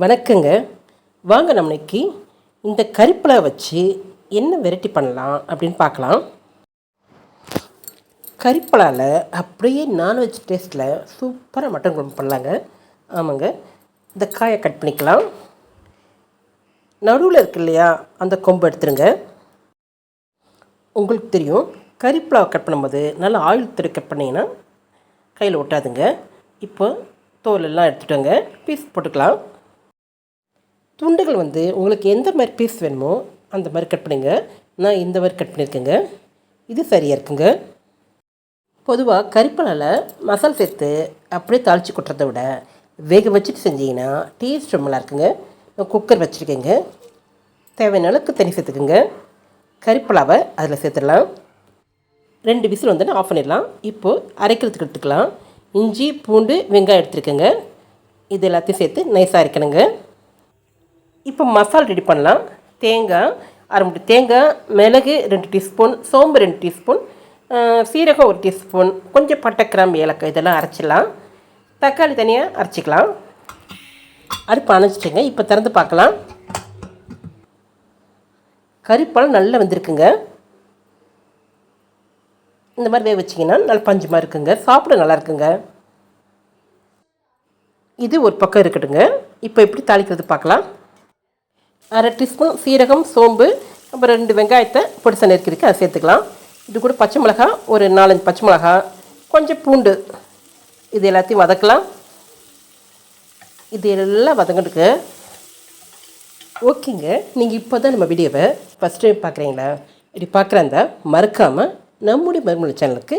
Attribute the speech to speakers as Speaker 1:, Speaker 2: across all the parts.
Speaker 1: வணக்கங்க. வாங்க நம்ம இன்னைக்கு இந்த கறிப்பழை வச்சு என்ன வெரைட்டி பண்ணலாம் அப்படின்னு பார்க்கலாம். கறிப்பழால அப்படியே நான்வெஜ் டேஸ்ட்டில் சூப்பராக மட்டன் குழம்பு பண்ணலாங்க. ஆமாங்க. இந்த காயை கட் பண்ணிக்கலாம். நடுவில் இருக்கு இல்லையா அந்த கொம்பு எடுத்துருங்க. உங்களுக்கு தெரியும் கறிப்பழாவை கட் பண்ணும்போது நல்லா ஆயில் துறை கட் பண்ணிங்கன்னா கையில் ஒட்டாதுங்க. இப்போ தோலெல்லாம் எடுத்துட்டோங்க. பீஸ் போட்டுக்கலாம். துண்டுகள் வந்து உங்களுக்கு எந்த மாதிரி பீஸ் வேணுமோ அந்த மாதிரி கட் பண்ணுங்க. நான் இந்த மாதிரி கட் பண்ணியிருக்கேங்க. இது சரியாக இருக்குங்க. பொதுவாக கறிப்பழால் மசால் சேர்த்து அப்படியே தாளித்து கொட்டுறதை விட வேக வச்சுட்டு செஞ்சீங்கன்னா டேஸ்ட் ரொம்ப நல்லா இருக்குங்க. நான் குக்கர் வச்சுருக்கேங்க. தேவையான அளவுக்கு தண்ணி சேர்த்துக்குங்க. கறிப்பலாவை அதில் சேர்த்துடலாம். ரெண்டு விசில் வந்து ஆஃப் பண்ணிடலாம். இப்போது அரைக்கிறதுக்கு எடுத்துக்கலாம். இஞ்சி பூண்டு வெங்காயம் எடுத்துருக்கேங்க. இது எல்லாத்தையும் சேர்த்து நைஸாக அரைக்கணுங்க. இப்போ மசால் ரெடி பண்ணலாம். தேங்காய் அரை மூட்டை தேங்காய் மிளகு ரெண்டு டீஸ்பூன் சோம்பு ரெண்டு டீஸ்பூன் சீரகம் ஒரு டீஸ்பூன் கொஞ்சம் பட்டை கிராம்பு ஏலக்காய் இதெல்லாம் அரைச்சிடலாம். தக்காளி தனியாக அரைச்சிக்கலாம். அடுப்பு அணைச்சிட்டுங்க இப்போ திறந்து பார்க்கலாம். கறிப்பழம் நல்லா வந்திருக்குங்க. இந்த மாதிரி வேக வச்சிங்கன்னா நல்ல பஞ்சமாக இருக்குங்க. சாப்பிட நல்லா இருக்குங்க. இது ஒரு பக்கம் இருக்கட்டுங்க. இப்போ எப்படி தாளிக்கிறது பார்க்கலாம். அரை டீஸ்பூன் சீரகம் சோம்பு அப்புறம் ரெண்டு வெங்காயத்தை பொடிசா நெருக்கிருக்கு அதை சேர்த்துக்கலாம். இது கூட பச்சை மிளகா ஒரு நாலஞ்சு பச்சை மிளகா கொஞ்சம் பூண்டு. இது எல்லாத்தையும் வதக்கலாம். இது எல்லாம் வதங்கிட்டுக்கு ஓகேங்க. நீங்கள் இப்போ தான் நம்ம வீடியோவை ஃபஸ்ட் டைம் பார்க்குறீங்களா இப்படி பார்க்குறாந்தா மறக்காமல் நம்முடைய மறுமொழி சேனலுக்கு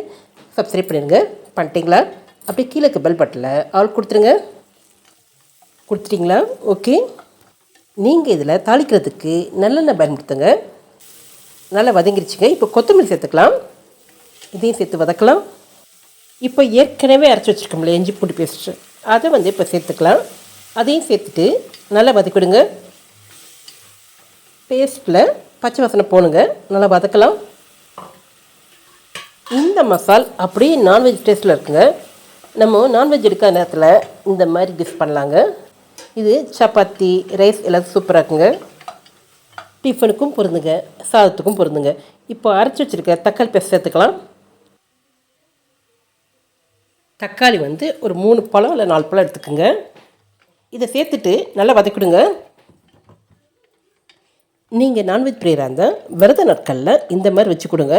Speaker 1: சப்ஸ்கிரைப் பண்ணிடுங்க. பண்ணிட்டீங்களா? அப்படியே கீழே பெல் பட்டனில் ஆள் கொடுத்துருங்க. கொடுத்துட்டிங்களா? ஓகே. நீங்கள் இதில் தாளிக்கிறதுக்கு நல்லெண்ணெய் பயன்படுத்துங்க நல்லா வதங்கிருச்சுங்க. இப்போ கொத்தமல்லி சேர்த்துக்கலாம். இதையும் சேர்த்து வதக்கலாம். இப்போ ஏற்கனவே அரைச்சி வச்சுருக்கோம்ல இஞ்சி பூண்டு பேஸ்ட்டு அதை வந்து இப்போ சேர்த்துக்கலாம். அதையும் சேர்த்துட்டு நல்லா வதக்கிவிடுங்க பேஸ்ட்டில் பச்சை வாசனை போனுங்க நல்லா வதக்கலாம். இந்த மசால் அப்படியே நான்வெஜ் டேஸ்ட்டில் இருக்குங்க. நம்ம நான்வெஜ் எடுக்காத நேரத்தில் இந்த மாதிரி டிஷ் பண்ணலாங்க. இது சப்பாத்தி ரைஸ் எல்லாம் சூப்பராக இருக்குங்க. டிஃபனுக்கும் பொருந்துங்க சாதத்துக்கும் பொருந்துங்க. இப்போ அரைச்சி வச்சுருக்க தக்காளி பேஸ்ட் சேர்த்துக்கலாம். தக்காளி வந்து ஒரு மூணு பழம் இல்லை நாலு பழம் எடுத்துக்கோங்க. இதை சேர்த்துட்டு நல்லா வதக்கிடுங்க. நீங்கள் நான்வெஜ் பிரியராக இருந்தால் விரத நாட்களில் இந்த மாதிரி வச்சு கொடுங்க.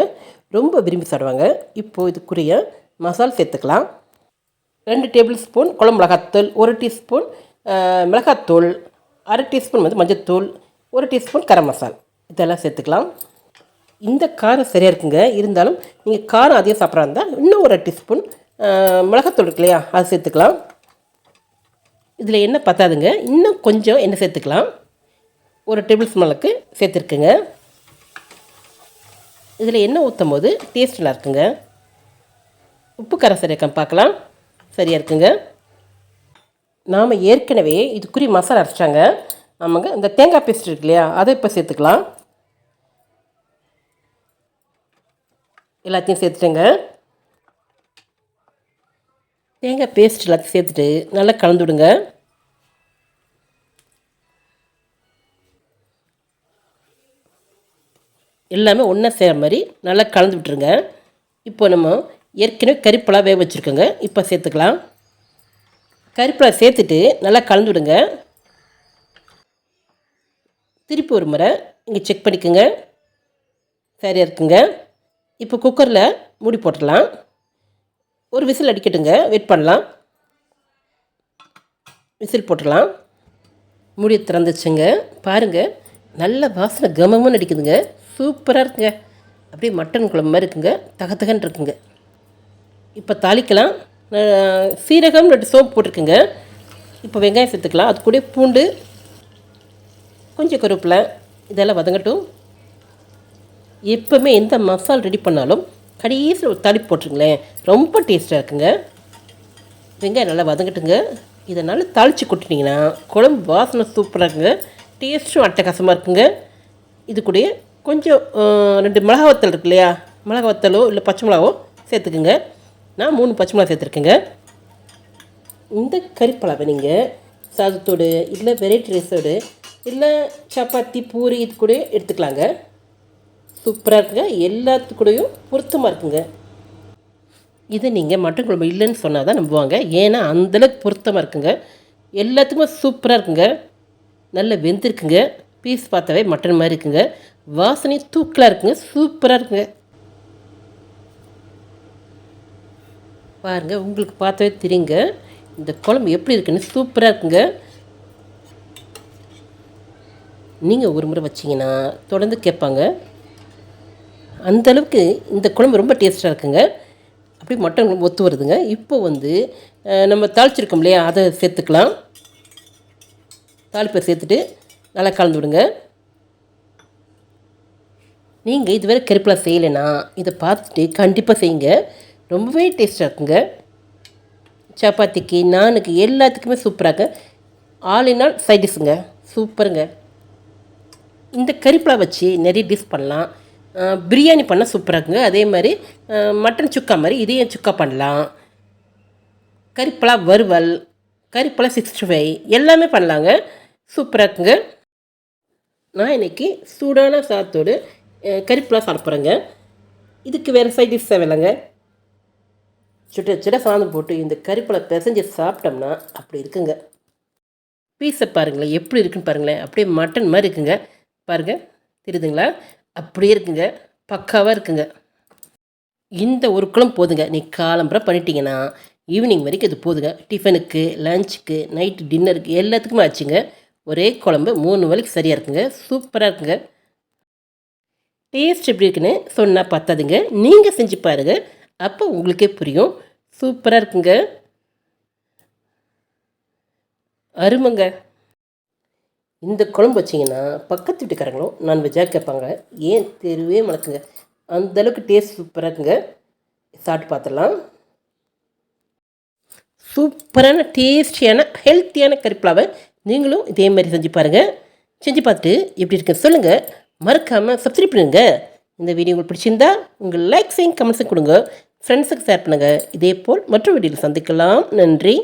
Speaker 1: ரொம்ப விரும்பி சாப்பிடுவாங்க. இப்போது இதுக்குரிய மசால் சேர்த்துக்கலாம். ரெண்டு டேபிள் ஸ்பூன் குழம்பு மிளகாத்தூள் ஒரு டீஸ்பூன் மிளகாத்தூள் அரை டீஸ்பூன் வந்து மஞ்சத்தூள் ஒரு டீஸ்பூன் கரம் மசால். இதெல்லாம் சேர்த்துக்கலாம். இந்த காரம் சரியாக இருக்குங்க. இருந்தாலும் நீங்கள் காரம் அதிகம் சாப்பிட்றா இருந்தால் இன்னும் ஒரு டீஸ்பூன் மிளகாத்தூள் இருக்கு இல்லையா? அது சேர்த்துக்கலாம். இதில் என்ன பத்தாதுங்க. இன்னும் கொஞ்சம் எண்ணெய் சேர்த்துக்கலாம். ஒரு டேபிள் ஸ்பூனுக்கு சேர்த்துருக்குங்க. இதில் எண்ணெய் ஊற்றும் போது டேஸ்ட் நல்லா இருக்குங்க. உப்பு காரம் சரியாக பார்க்கலாம். சரியாக இருக்குங்க. நாம் ஏற்கனவே இதுக்குரிய மசாலா அரைச்சிட்டாங்க. ஆமாங்க இந்த தேங்காய் பேஸ்ட் இருக்கு இல்லையா அதை இப்போ சேர்த்துக்கலாம். எல்லாத்தையும் சேர்த்துட்டேங்க. தேங்காய் பேஸ்ட் எல்லாத்தையும் சேர்த்துட்டு நல்லா கலந்து விடுங்க. எல்லாமே ஒன்றா சேர்கிற மாதிரி நல்லா கலந்து விட்டுருங்க. இப்போ நம்ம ஏற்கனவே கறிப்பழா வேக வச்சுருக்கோங்க இப்போ சேர்த்துக்கலாம். கறிப்பழா சேர்த்துட்டு நல்லா கலந்து விடுங்க திருப்பி ஒரு முறை இங்கே செக் பண்ணிக்கோங்க. சரியாக இருக்குங்க. இப்போ குக்கரில் மூடி போட்டுடலாம். ஒரு விசில் அடிக்கட்டுங்க. வெயிட் பண்ணலாம். விசில் போட்டுடலாம். மூடியை திறந்துச்சுங்க. பாருங்கள் நல்ல வாசனை கமகமாக அடிக்குதுங்க. சூப்பராக இருக்குங்க. அப்படியே மட்டன் குழம்பு மாதிரி இருக்குங்க. தகத்தகன்னு இருக்குங்க. இப்போ தாளிக்கலாம். சீரகம் ரெண்டு சோப்பு போட்டிருக்குங்க. இப்போ வெங்காயம் சேர்த்துக்கலாம். அது கூட பூண்டு கொஞ்சம் கருவேப்பிலை இதெல்லாம் வதங்கட்டும். எப்போவுமே எந்த மசால் ரெடி பண்ணாலும் கடைசியில் ஒரு தாளிப்பு போட்டுருங்களேன். ரொம்ப டேஸ்ட்டாக இருக்குங்க. வெங்காயம் நல்லா வதங்கட்டுங்க. இதை நல்லா தாளித்து கொட்டினீங்கன்னா குழம்பு வாசனை சூப்பராக இருக்குங்க. டேஸ்ட்டும் அட்டகாசமாக இருக்குங்க. இது கூட கொஞ்சம் ரெண்டு மிளகா வத்தல் இருக்கு இல்லையா? மிளகா வத்தலோ இல்லை பச்சை மிளகாவோ சேர்த்துக்குங்க. நான் மூணு பச்சை மிளகா சேர்த்துருக்கேங்க. இந்த கறிப்பழாவை நீங்கள் சாதத்தோடு இல்லை வெரைட்டி ரைஸோடு இல்லை சப்பாத்தி பூரி இது கூட எடுத்துக்கலாங்க. சூப்பராக இருக்குங்க. எல்லாத்துக்கூடயும் பொருத்தமாக இருக்குங்க. இதை நீங்கள் மட்டன் குழம்பு இல்லைன்னு சொன்னால் தான் நம்புவாங்க. ஏன்னா அந்தளவுக்கு பொருத்தமாக இருக்குங்க. எல்லாத்துக்குமே சூப்பராக இருக்குங்க. நல்ல வெந்திருக்குங்க. பீஸ் பார்த்தாவே மட்டன் மாதிரி இருக்குங்க. வாசனை தூக்கலாக இருக்குங்க. சூப்பராக இருக்குங்க. பாருங்கள் உங்களுக்கு பார்த்தவே தெரியுங்க. இந்த குழம்பு எப்படி இருக்குன்னு சூப்பராக இருக்குங்க. நீங்கள் ஒரு முறை வச்சிங்கன்னா தொடர்ந்து கேட்பாங்க. அந்த அளவுக்கு இந்த குழம்பு ரொம்ப டேஸ்ட்டாக இருக்குங்க. அப்படியே மட்டன் குழம்பு ஒத்து வருதுங்க. இப்போ வந்து நம்ம தாளிச்சிருக்கோம் இல்லையா? அதை சேர்த்துக்கலாம். தாளிப்பை சேர்த்துட்டு நல்லா கலந்து விடுங்க. நீங்கள் இதுவரை கருப்பில் செய்யலைன்னா இதை பார்த்துட்டு கண்டிப்பாக செய்யுங்க. ரொம்பவே டேஸ்ட்டாக இருக்குங்க. சப்பாத்திக்கு நானுக்கு எல்லாத்துக்குமே சூப்பராக ஆல் இன் ஆல் சைட் டிஷ்ஷுங்க சூப்பருங்க இந்த கறிப்பலா வச்சு நிறைய டிஷ் பண்ணலாம். பிரியாணி பண்ணால் சூப்பராக இருக்குங்க. அதே மாதிரி மட்டன் சுக்கா மாதிரி இதையும் சுக்கா பண்ணலாம். கறிப்பலா வறுவல் கறிப்பலா சிக்ஸ்டி ஃபைவ் எல்லாமே பண்ணலாங்க. சூப்பராக இருக்குங்க. நான் இன்றைக்கி சூடான சாத்தோடு அஹ் கறிப்பலா இதுக்கு வேறு சைட் டிஷ் தேவையில்லைங்க. சுட்ட சுட சாதம் போட்டு இந்த கறிப்பலை பிசைஞ்சு சாப்பிட்டோம்னா அப்படி இருக்குங்க. பீஸை பாருங்களேன் எப்படி இருக்குன்னு பாருங்களேன். அப்படியே மட்டன் மாதிரி இருக்குங்க. பாருங்கள் தெரியுதுங்களா? அப்படியே இருக்குங்க. பக்காவாக இருக்குங்க. இந்த ஒரு குழம்பு போதுங்க. நீ காலம்பரம் பண்ணிட்டீங்கன்னா ஈவினிங் வரைக்கும் இது போதுங்க. டிஃபனுக்கு லஞ்சுக்கு நைட்டு டின்னருக்கு எல்லாத்துக்குமே ஆச்சுங்க. ஒரே குழம்பு மூணு வேலைக்கு சரியாக இருக்குங்க. சூப்பராக இருக்குங்க. டேஸ்ட் எப்படி இருக்குன்னு சொன்னால் பத்தாதுங்க. நீங்கள் செஞ்சு பாருங்கள் அப்போ உங்களுக்கே புரியும். சூப்பராக இருக்குங்க. அருமைங்க. இந்த குழம்பு வச்சிங்கன்னா பக்கத்து வீட்டுக்காரங்களும் நான்வெஜ்ஜாக கேட்பாங்க. ஏன் தெருவே மணக்குங்க அந்தளவுக்கு டேஸ்ட் சூப்பராக இருக்குங்க. சாப்பிட்டு பார்த்துடலாம். சூப்பரான டேஸ்டியான ஹெல்த்தியான கறிப்பலாவை நீங்களும் இதே மாதிரி செஞ்சு பாருங்கள் செஞ்சு பார்த்துட்டு எப்படி இருக்குன்னு சொல்லுங்கள் மறக்காமல் சப்ஸ்கிரைப் பண்ணுங்கள் இந்த வீடியோ உங்களுக்கு பிடிச்சிருந்தா உங்கள் லைக்ஸையும் கமெண்ட்ஸையும் கொடுங்க. ஃப்ரெண்ட்ஸுக்கு ஷேர் பண்ணுங்கள் இதே போல் மற்ற வீடியோவில் சந்திக்கலாம். நன்றி.